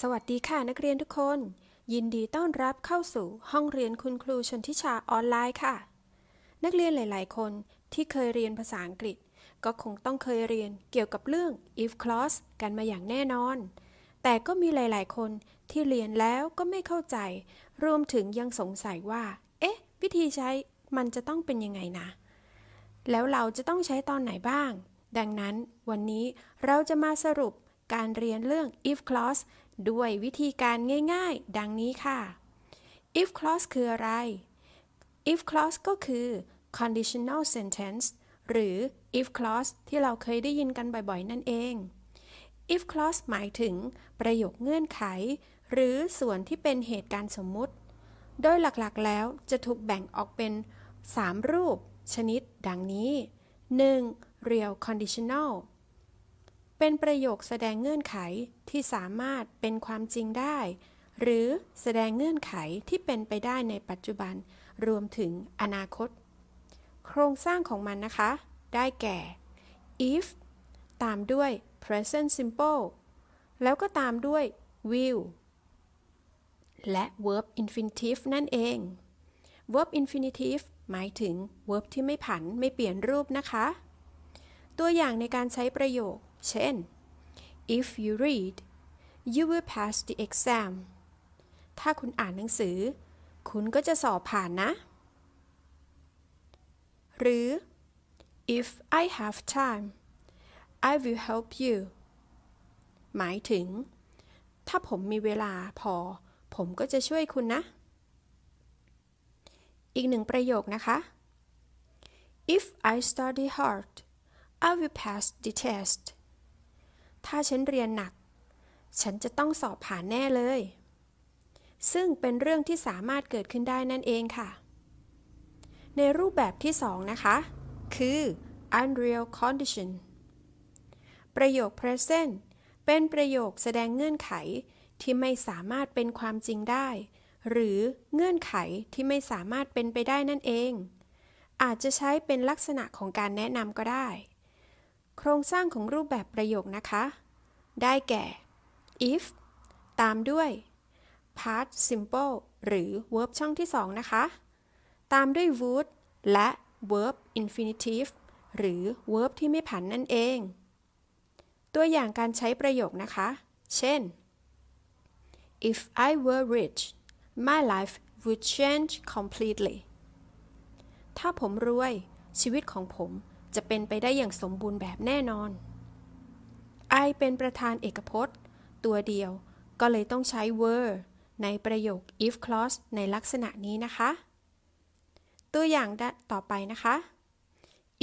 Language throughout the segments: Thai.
สวัสดีค่ะนักเรียนทุกคน ยินดีต้อนรับเข้าสู่ห้องเรียนคุณครูชนทิชาออนไลน์ค่ะ นักเรียนหลาย ๆ คนที่เคยเรียนภาษาอังกฤษ ก็คงต้องเคยเรียนเกี่ยวกับเรื่อง if clause กันมาอย่างแน่นอน แต่ก็มีหลาย ๆ คนที่เรียนแล้วก็ไม่เข้าใจ รวมถึงยังสงสัยว่า เอ๊ะ วิธีใช้มันจะต้องเป็นยังไงนะ แล้วเราจะต้องใช้ตอนไหนบ้าง ดังนั้นวันนี้เราจะมาสรุป การเรียนเรื่อง if clause ด้วยวิธีการง่ายๆ ดังนี้ค่ะ if clause คืออะไร if clause ก็คือ conditional sentence หรือ if clause ที่เราเคยได้ยินกันบ่อยๆ นั่นเอง if clause หมายถึงประโยคเงื่อนไข หรือส่วนที่เป็นเหตุการณ์สมมุติ โดยหลักๆ แล้วจะถูกแบ่งออกเป็น 3 รูป ชนิด ดังนี้ 1. real conditional เป็นประโยคแสดงเงื่อนไขที่สามารถเป็นความจริงได้ หรือแสดงเงื่อนไขที่เป็นไปได้ในปัจจุบัน รวมถึงอนาคต โครงสร้างของมันนะคะ ได้แก่ if ตามด้วย present simple แล้วก็ตามด้วย will และ verb infinitive นั่นเอง verb infinitive หมายถึง verb ที่ไม่ผันไม่เปลี่ยนรูปนะคะ ตัวอย่างในการใช้ประโยค เช่น if you read you will pass the exam ถ้าคุณอ่านหนังสือ คุณก็จะสอบผ่านนะ หรือ if I have time I will help you หมายถึง ถ้าผมมีเวลาพอ ผมก็จะช่วยคุณนะ อีกหนึ่งประโยคนะคะ if I study hard I will pass the test ถ้าฉันเรียนหนัก ฉันจะต้องสอบผ่านแน่เลย ซึ่งเป็นเรื่องที่สามารถเกิดขึ้นได้นั่นเองค่ะ ในรูปแบบที่สองนะคะ คือ unreal condition ประโยค present เป็นประโยคแสดงเงื่อนไขที่ไม่สามารถเป็นความจริงได้ หรือเงื่อนไขที่ไม่สามารถเป็นไปได้นั่นเอง อาจจะใช้เป็นลักษณะของการแนะนำก็ได้ โครงสร้างของรูปแบบประโยคนะคะ ได้แก่ if ตามด้วย past simple หรือ verb ช่องที่ 2 นะคะ ตามด้วย would และ verb infinitive หรือ verb ที่ไม่ผันนั่นเอง ตัวอย่างการใช้ประโยคนะคะ เช่น if I were rich my life would change completely ถ้าผมรวย ชีวิตของผม จะเป็นไปได้อย่างสมบูรณ์แบบแน่นอน I เป็นประธานเอกพจน์ ตัวเดียวก็เลยต้องใช้ were ในประโยค if clause ในลักษณะนี้นะคะ ตัวอย่างต่อไปนะคะ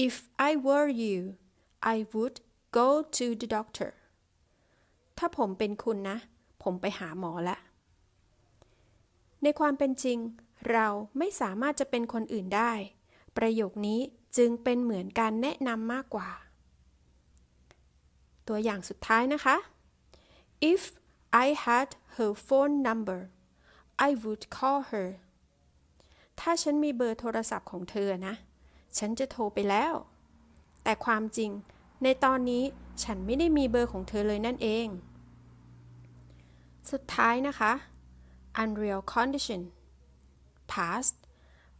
if I were you I would go to the doctor ถ้าผมเป็นคุณนะ ผมไปหาหมอละ ในความเป็นจริง เราไม่สามารถจะเป็นคนอื่นได้ ประโยคนี้ จึงเป็นเหมือนการแนะนำมากกว่า ตัวอย่างสุดท้ายนะคะ if I had her phone number I would call her ถ้าฉันมีเบอร์โทรศัพท์ของเธอนะ ฉันจะโทรไปแล้ว แต่ความจริง ในตอนนี้ฉันไม่ได้มีเบอร์ของเธอเลยนั่นเอง สุดท้ายนะคะ unreal condition past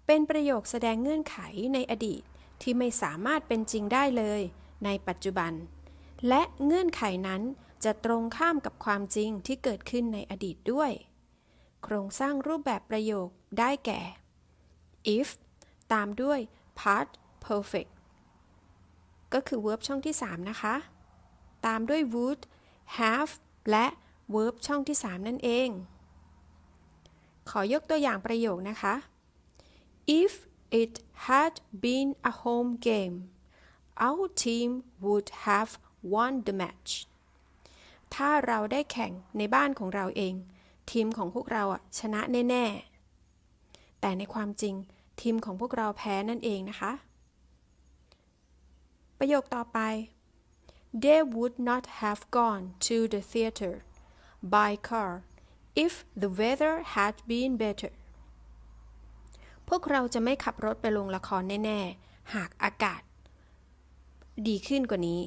เป็นประโยคแสดงเงื่อนไขในอดีต ที่ไม่สามารถเป็นจริงได้เลย ในปัจจุบัน และเงื่อนไขนั้นจะตรงข้ามกับความจริงที่เกิดขึ้นในอดีตด้วย โครงสร้างรูปแบบประโยคได้แก่ if ตามด้วย past perfect ก็คือ verb ช่องที่ 3 นะคะ ตามด้วย would have และ verb ช่องที่ 3 นั่นเอง ขอยกตัวอย่างประโยคนะคะ if it had been a home game our team would have won the match ถ้าเราได้แข่งในบ้านของเราเอง ทีมของพวกเราชนะแน่ ๆ แต่ในความจริง ทีมของพวกเราแพ้นั่นเองนะคะ ประโยคต่อไป They would not have gone to the theater by car if the weather had been better วกเราจะไม่ขับรถไปโรงละครแน่ ๆ หากอากาศ ดีขึ้นกว่านี้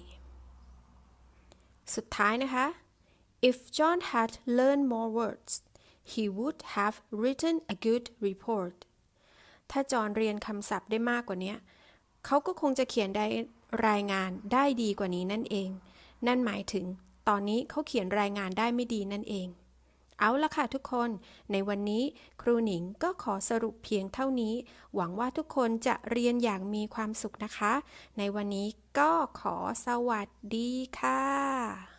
สุดท้ายนะคะ If John had learned more words he would have written a good report ถ้าจอห์นเรียนคำศัพท์ได้มากกว่านี้ เขาก็คงจะเขียนได้รายงานได้ดีกว่านี้นั่นเอง นั่นหมายถึง ตอนนี้เขาเขียนรายงานได้ไม่ดีนั่นเอง เอาละค่ะทุกคน ในวันนี้ครูหนิงก็ขอสรุปเพียงเท่านี้ หวังว่าทุกคนจะเรียนอย่างมีความสุขนะคะ ในวันนี้ก็ขอสวัสดีค่ะ